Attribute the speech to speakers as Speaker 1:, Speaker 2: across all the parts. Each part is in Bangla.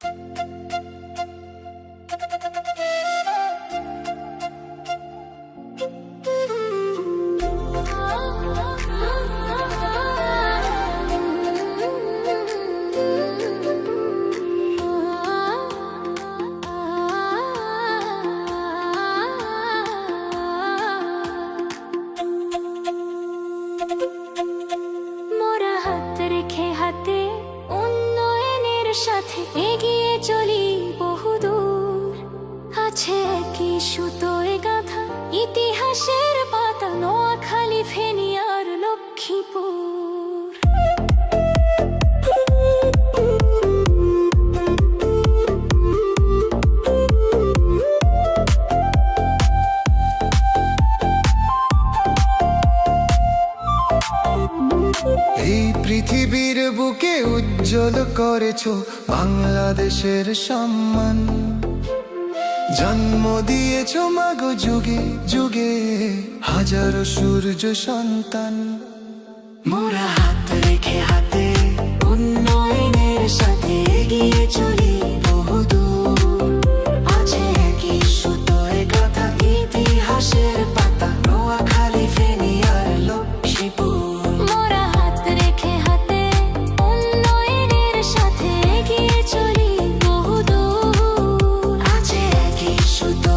Speaker 1: মোরা আছে কি সুতোয় গাথা, ইতিহাসের পাতা নোয়াখালী ফেনী আর লক্ষ্মীপুর।
Speaker 2: এই পৃথিবীর বুকে উজ্জ্বল করেছ বাংলাদেশের সম্মান। জন্ম দিয়েছ মাগো যুগে যুগে হাজারো সূর্য সন্তান
Speaker 1: মোরা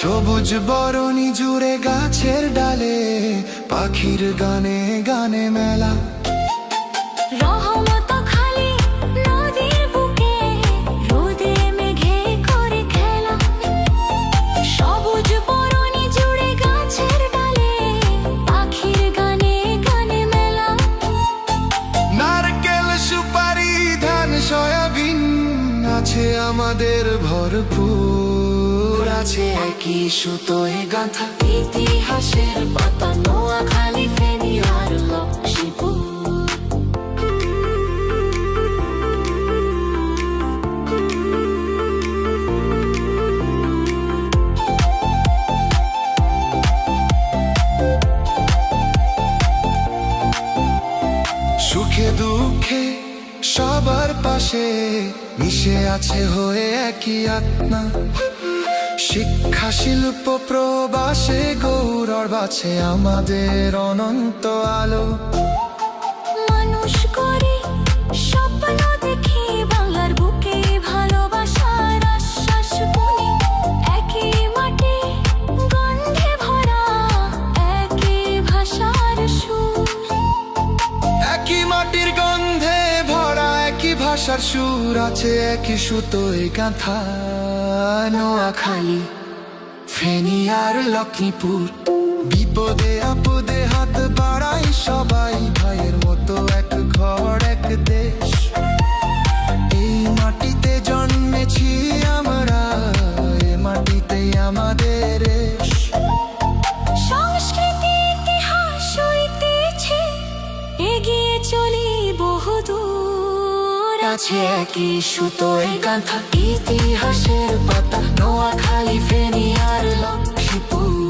Speaker 2: সবুজ বরণী জুড়ে গাছের ডালে পাখির গানে গানে মেলা। সয়াবিন আছে আমাদের ভরপুর। আছে
Speaker 1: একই সুতোয় গাঁথা। ইতিহাসের পাতা নোয়াখালী ফেনী আর লক্ষ্মীপুর।
Speaker 2: সুখে দুঃখে সবার পাশে মিশে আছে হয়ে একই আত্মা। শিক্ষা শিল্প প্রবাসে গৌরব আছে আমাদের অনন্ত আলো।
Speaker 1: মানুষ করে স্বপ্ন দেখি বাংলার বুকে ভালোবাসার আশ্বাস বুনি একই মাটি গন্ধে ভরা একই ভাষার সুর।
Speaker 2: একই মাটির একই সুর আছে একই সুতোয় গাঁথা নোয়াখালী ফেনি আর লক্ষ্মীপুর। বিপদে আপদে হাত বাড়াই সবাই ভাইয়ের মতো এক ঘর কাছে
Speaker 1: একই সুতো এই গাঁথা। ইতিহাসের পাতা নোয়া খালি ফেনি আর লক্ষ্মীপুর।